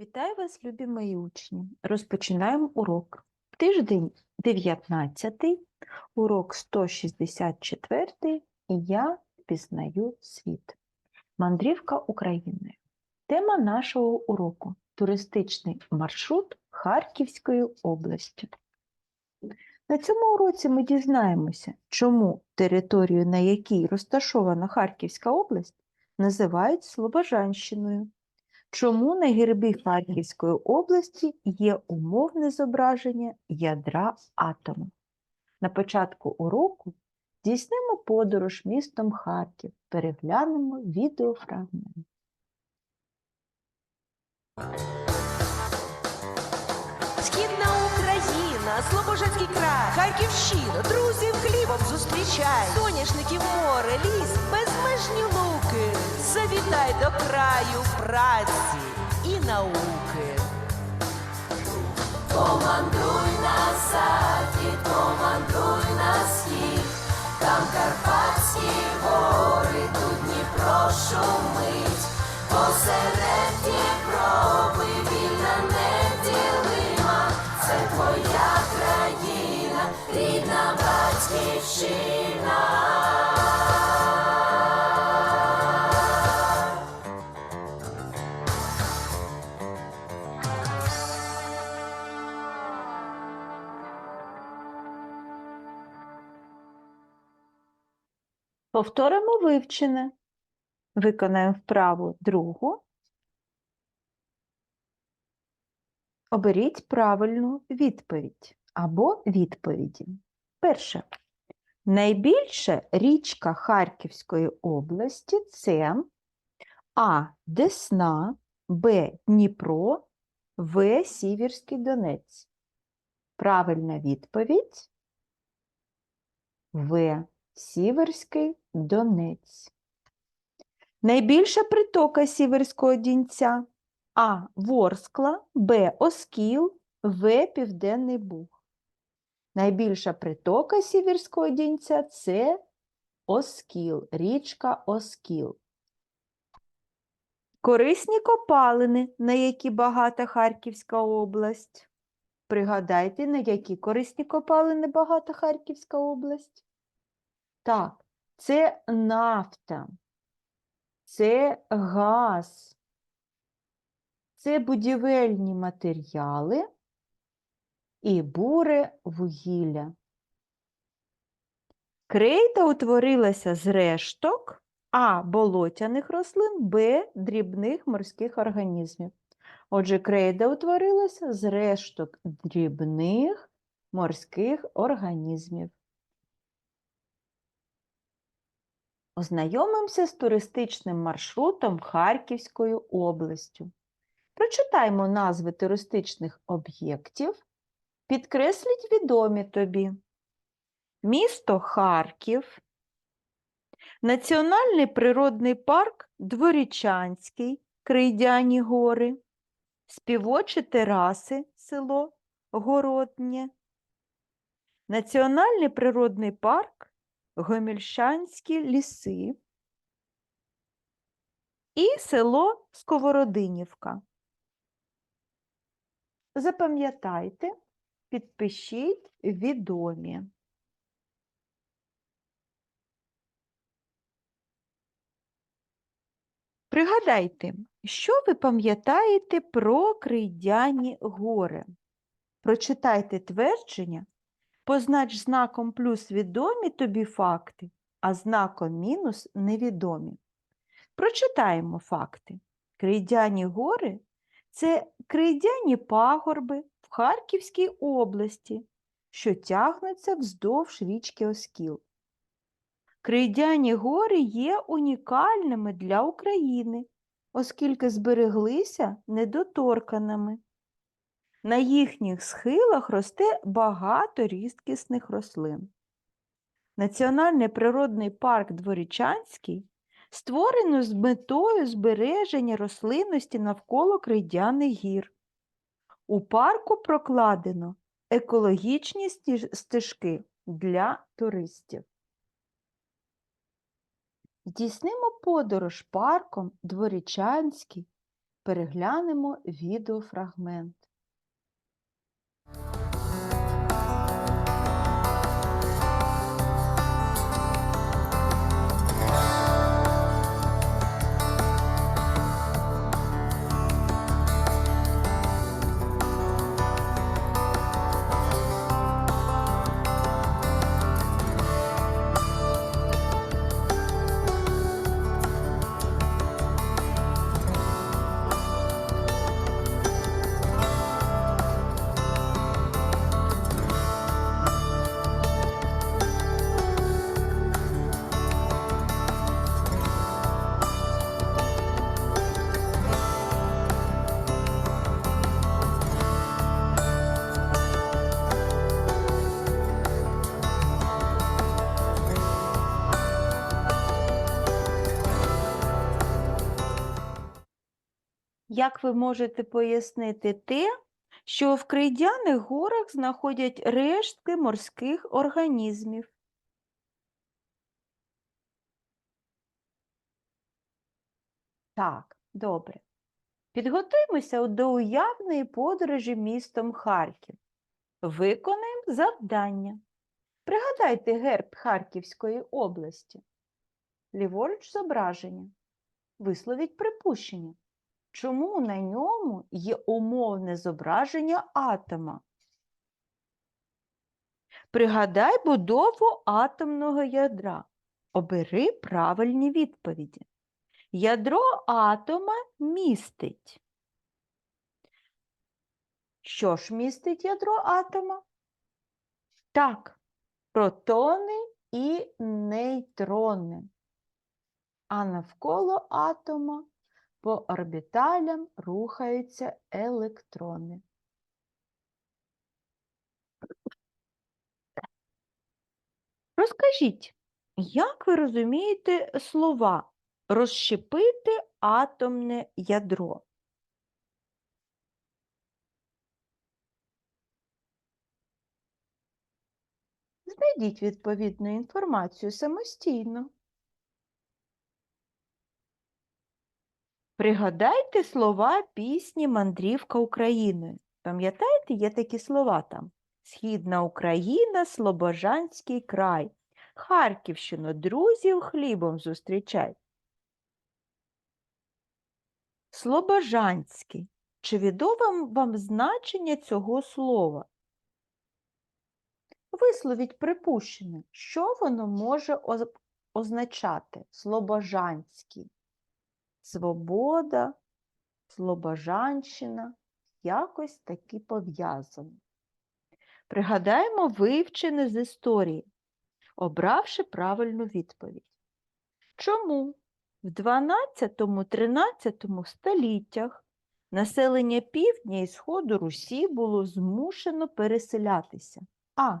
Вітаю вас, любі мої учні. Розпочинаємо урок. Тиждень 19, урок 164, і я пізнаю світ. Мандрівка Україною. Тема нашого уроку туристичний маршрут Харківською областю. На цьому уроці ми дізнаємося, чому територію, на якій розташована Харківська область, називають Слобожанщиною. Чому на гербі Харківської області є умовне зображення ядра атому? На початку уроку здійснимо подорож містом Харків, переглянемо відеофрагмент. Східна Слобожанський край, Харківщина, друзів хлібом зустрічай, соняшників море, ліс, безмежні луки. Завітай до краю праці і науки. Помандруй на захід, помандруй на схід, там Карпатські гори, тут Дніпро шумить, посеред Дніпрови Повторимо вивчене. Виконаємо вправу другу. Оберіть правильну відповідь або відповіді. Перше. Найбільша річка Харківської області це А. Десна, Б. Дніпро, В. Сіверський Донець. Правильна відповідь В. Сіверський Донець. Найбільша притока Сіверського Дінця А. Ворскла, Б. Оскіл, В. Південний Буг. Найбільша притока Сіверського Дінця це Оскіл, річка Оскіл. Корисні копалини, на які багата Харківська область. Пригадайте, на які корисні копалини багата Харківська область? Так, це нафта, це газ, це будівельні матеріали і буре вугілля. Крейда утворилася з решток А. Болотяних рослин, Б. Дрібних морських організмів. Отже, крейда утворилася з решток дрібних морських організмів. Ознайомимося з туристичним маршрутом Харківською областю. Прочитаймо назви туристичних об'єктів. Підкресліть відомі тобі. Місто Харків, Національний природний парк Дворічанський, Крейдяні гори, Співочі тераси, село Городнє, Національний природний парк Гомільшанські ліси і село Сковородинівка. Запам'ятайте, підпишіть відомі. Пригадайте, що ви пам'ятаєте про Крейдяні гори? Прочитайте твердження Познач знаком плюс відомі тобі факти, а знаком мінус невідомі. Прочитаємо факти. Крейдяні гори це крейдяні пагорби в Харківській області, що тягнуться вздовж річки Оскіл. Крейдяні гори є унікальними для України, оскільки збереглися недоторканими. На їхніх схилах росте багато рідкісних рослин. Національний природний парк Дворічанський створено з метою збереження рослинності навколо Крейдяних гір. У парку прокладено екологічні стежки для туристів. Здійснимо подорож парком Дворічанський переглянемо відеофрагмент. Як ви можете пояснити те, що в Крейдяних горах знаходять рештки морських організмів? Так, добре. Підготуємося до уявної подорожі містом Харків. Виконаємо завдання. Пригадайте герб Харківської області. Ліворуч зображення. Висловіть припущення. Чому на ньому є умовне зображення атома? Пригадай будову атомного ядра. Обери правильні відповіді. Ядро атома містить. Що ж містить ядро атома? Так, протони і нейтрони. А навколо атома по орбіталям рухаються електрони. Розкажіть, як ви розумієте слова розщепити атомне ядро? Знайдіть відповідну інформацію самостійно. Пригадайте слова пісні Мандрівка Україною. Пам'ятаєте, є такі слова там? Східна Україна, Слобожанський край. Харківщину друзів хлібом зустрічай. Слобожанський. Чи відоме вам значення цього слова? Висловіть припущення, що воно може означати? Слобожанський. Свобода, Слобожанщина якось таки пов'язано. Пригадаємо вивчене з історії, обравши правильну відповідь. Чому в 12-13 століттях населення півдня і сходу Русі було змушено переселятися? А.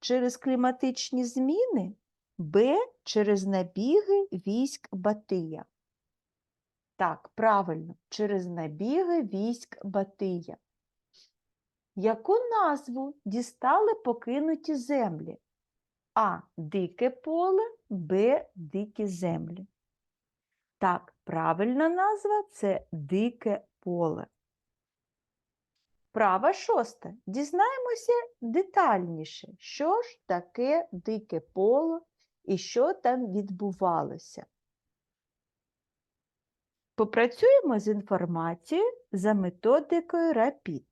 Через кліматичні зміни, Б. Через набіги військ Батия. Так, правильно, через набіги військ Батия. Яку назву дістали покинуті землі? А. Дике поле, Б. Дикі землі. Так, правильна назва це дике поле. Права шоста. Дізнаємося детальніше, що ж таке дике поле і що там відбувалося. Попрацюємо з інформацією за методикою RAPID.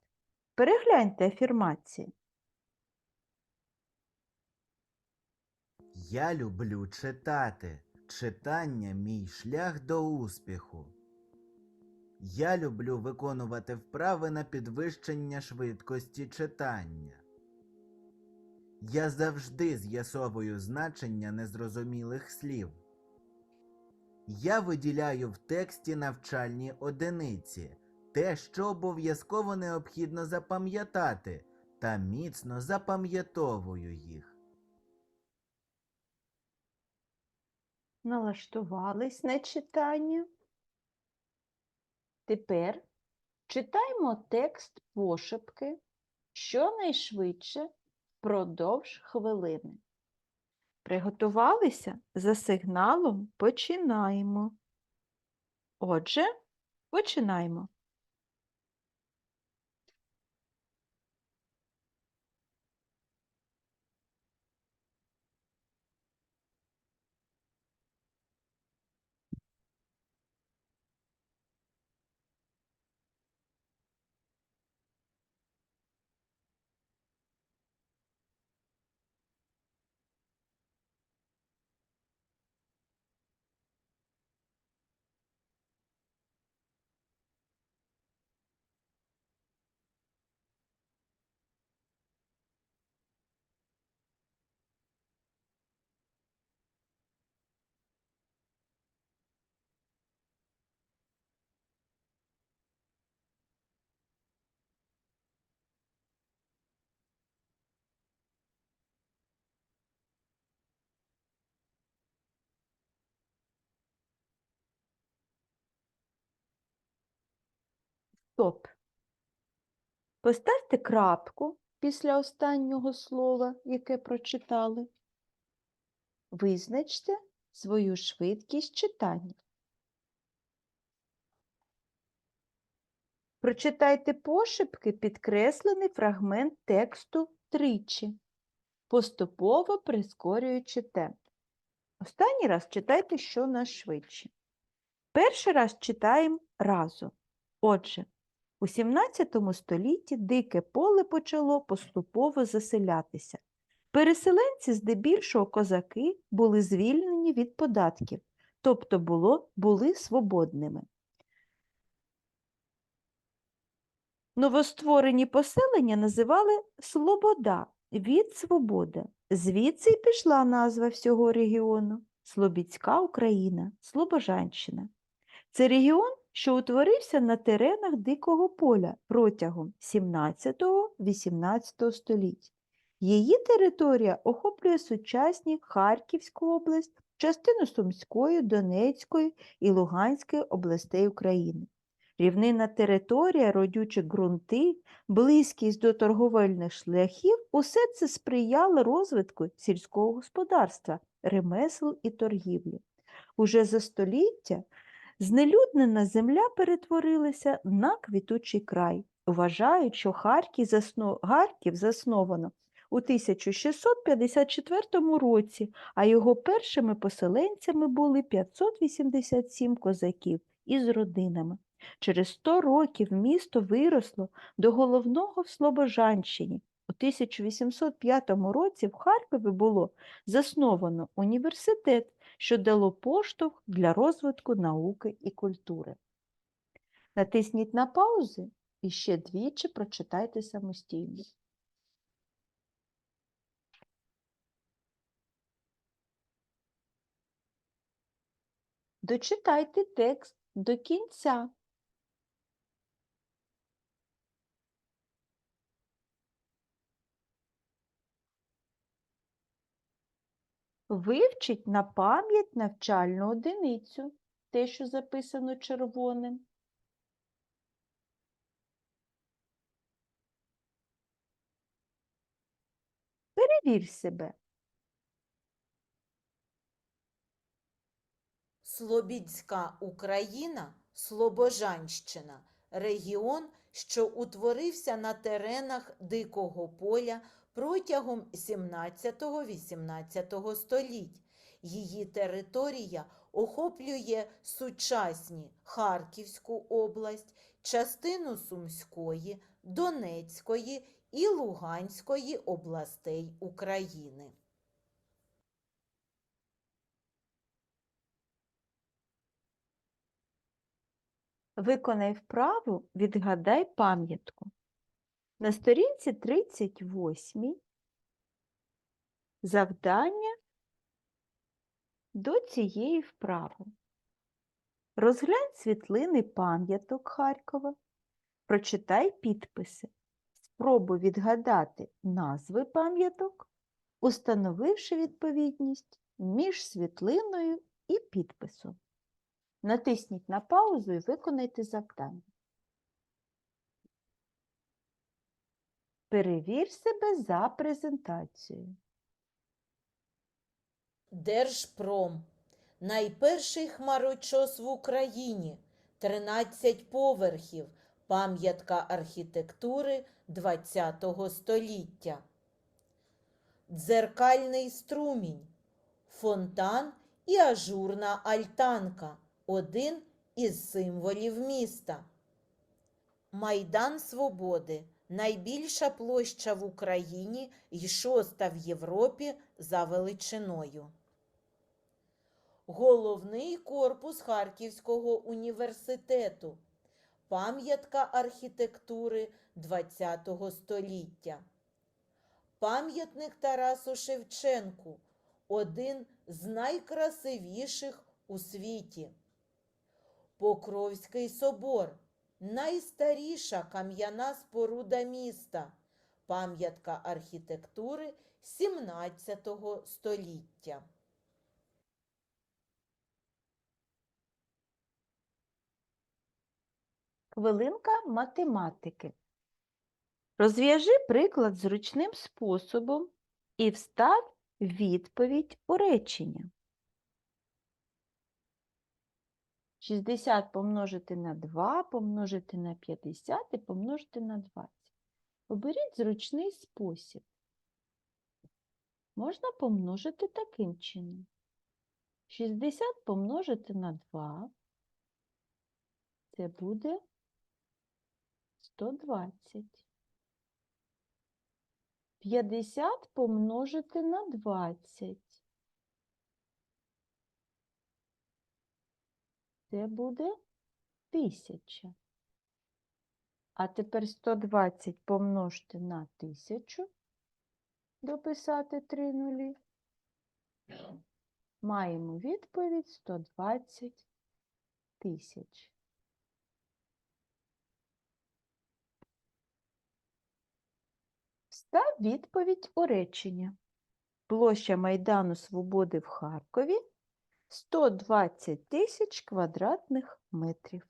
Перегляньте афірмації. Я люблю читати. Читання мій шлях до успіху. Я люблю виконувати вправи на підвищення швидкості читання. Я завжди з'ясовую значення незрозумілих слів. Я виділяю в тексті навчальні одиниці, те, що обов'язково необхідно запам'ятати, та міцно запам'ятовую їх. Налаштувались на читання. Тепер читаймо текст пошепки щонайшвидше впродовж хвилини. Приготувалися? За сигналом починаємо. Отже, Починаємо. Стоп. Поставте крапку після останнього слова, яке прочитали. Визначте свою швидкість читання. Прочитайте пошепки підкреслений фрагмент тексту тричі, поступово прискорюючи темп. Останній раз читайте щонайшвидше. Перший раз читаємо разом. Отже, у 17 столітті дике поле почало поступово заселятися. Переселенці, здебільшого козаки, були звільнені від податків, тобто було, були свободними. Новостворені поселення називали Слобода від свобода. Звідси й пішла назва всього регіону Слобідська Україна, Слобожанщина. Це регіон, що утворився на теренах Дикого поля протягом 17-18 століть. Її територія охоплює сучасні Харківську область, частину Сумської, Донецької і Луганської областей України. Рівнинна територія, родючі ґрунти, близькість до торговельних шляхів – усе це сприяло розвитку сільського господарства, ремесел і торгівлі. Уже за століття Знелюднена земля перетворилася на квітучий край. Вважають, що Харків, засно... Харків засновано у 1654 році, а його першими поселенцями були 587 козаків із родинами. Через 100 років місто виросло до головного в Слобожанщині. У 1805 році в Харкові було засновано університет, що дало поштовх для розвитку науки і культури. Натисніть на паузи і ще двічі прочитайте самостійно. Дочитайте текст до кінця. Вивчіть на пам'ять навчальну одиницю, те, що записано червоним. Перевір себе. Слобідська Україна, Слобожанщина регіон, що утворився на теренах Дикого поля протягом 17-18 століть. Її територія охоплює сучасні Харківську область, частину Сумської, Донецької і Луганської областей України. Виконай вправу «Відгадай пам'ятку». На сторінці 38 завдання до цієї вправи. Розглянь світлини пам'яток Харкова, прочитай підписи. Спробуй відгадати назви пам'яток, установивши відповідність між світлиною і підписом. Натисніть на паузу і виконайте завдання. Перевір себе за презентацією. Держпром найперший хмарочос в Україні 13 поверхів, пам'ятка архітектури ХХ століття. Дзеркальний струмінь, фонтан і ажурна альтанка один із символів міста. Майдан Свободи найбільша площа в Україні і шоста в Європі за величиною. Головний корпус Харківського університету. Пам'ятка архітектури ХХ століття. Пам'ятник Тарасу Шевченку один з найкрасивіших у світі. Покровський собор найстаріша кам'яна споруда міста, пам'ятка архітектури 17 століття. Хвилинка математики. Розв'яжи приклад зручним способом і встав відповідь у речення. 60 помножити на 2, помножити на 50 і помножити на 20. Оберіть зручний спосіб. Можна помножити таким чином. 60 помножити на 2 – це буде 120. 50 помножити на 20. Це буде 1000. А тепер 120 помножити на 1000. Дописати 3 нулі. Маємо відповідь 120 тисяч. Встав відповідь у речення. Площа Майдану Свободи в Харкові 120 тисяч квадратних метрів.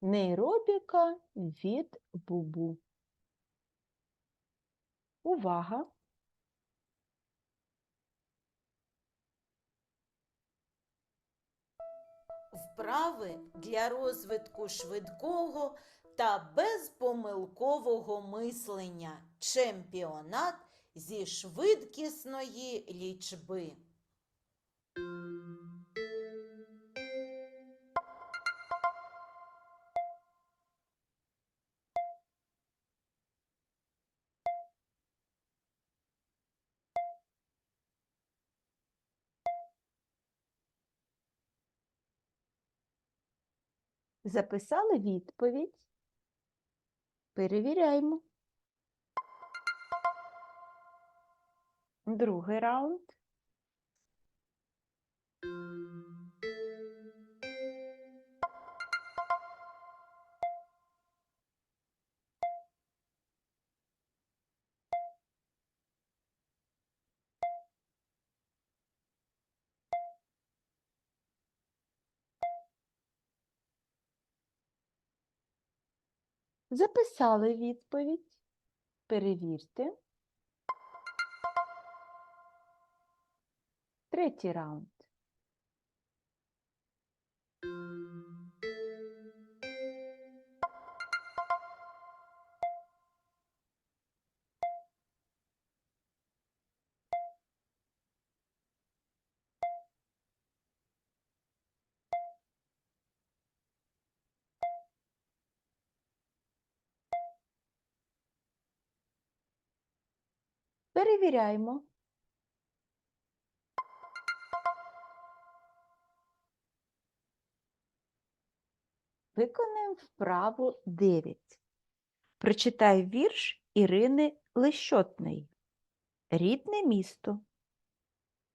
Нейробіка від бубу. Увага! Вправи для розвитку швидкого та безпомилкового мислення. Чемпіонат зі швидкісної лічби. Записали відповідь. Перевіряємо. Другий раунд. Записали відповідь. Перевірте. Третій раунд. Перевіряємо. Виконаємо вправу 9. Прочитай вірш Ірини Лещотної. Рідне місто.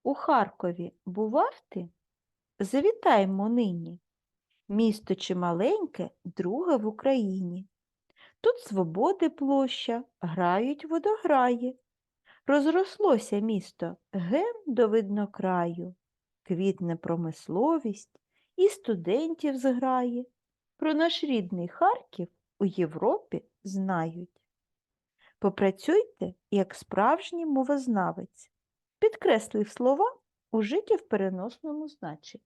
У Харкові бував ти? Завітаємо нині. Місто чималеньке, друге в Україні. Тут свободи площа, грають водограї. Розрослося місто ген до виднокраю, квітне промисловість і студентів зграє. Про наш рідний Харків у Європі знають. Попрацюйте, як справжній мовознавець, підкреслив слова у житті в переносному значенні.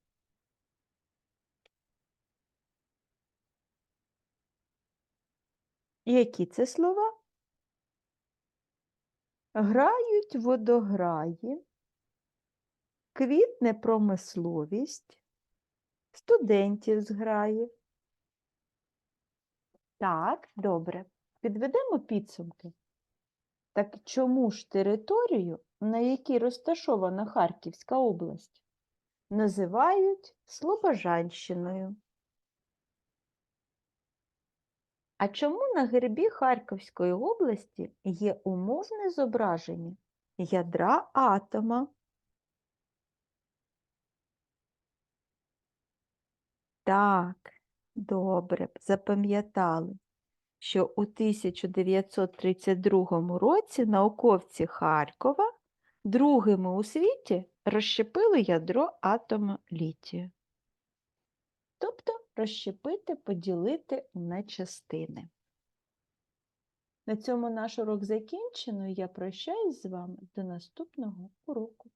Які це слова? Грають водограї, квітне промисловість, студентів зграє. Так, добре. Підведемо підсумки. Так чому ж територію, на якій розташована Харківська область, називають Слобожанщиною? А чому на гербі Харківської області є умовне зображення ядра атома? Так, добре, запам'ятали, що у 1932 році науковці Харкова другими у світі розщепили ядро атома літію. Тобто розщепити, поділити на частини. На цьому наш урок закінчено. Я прощаюсь з вами до наступного уроку.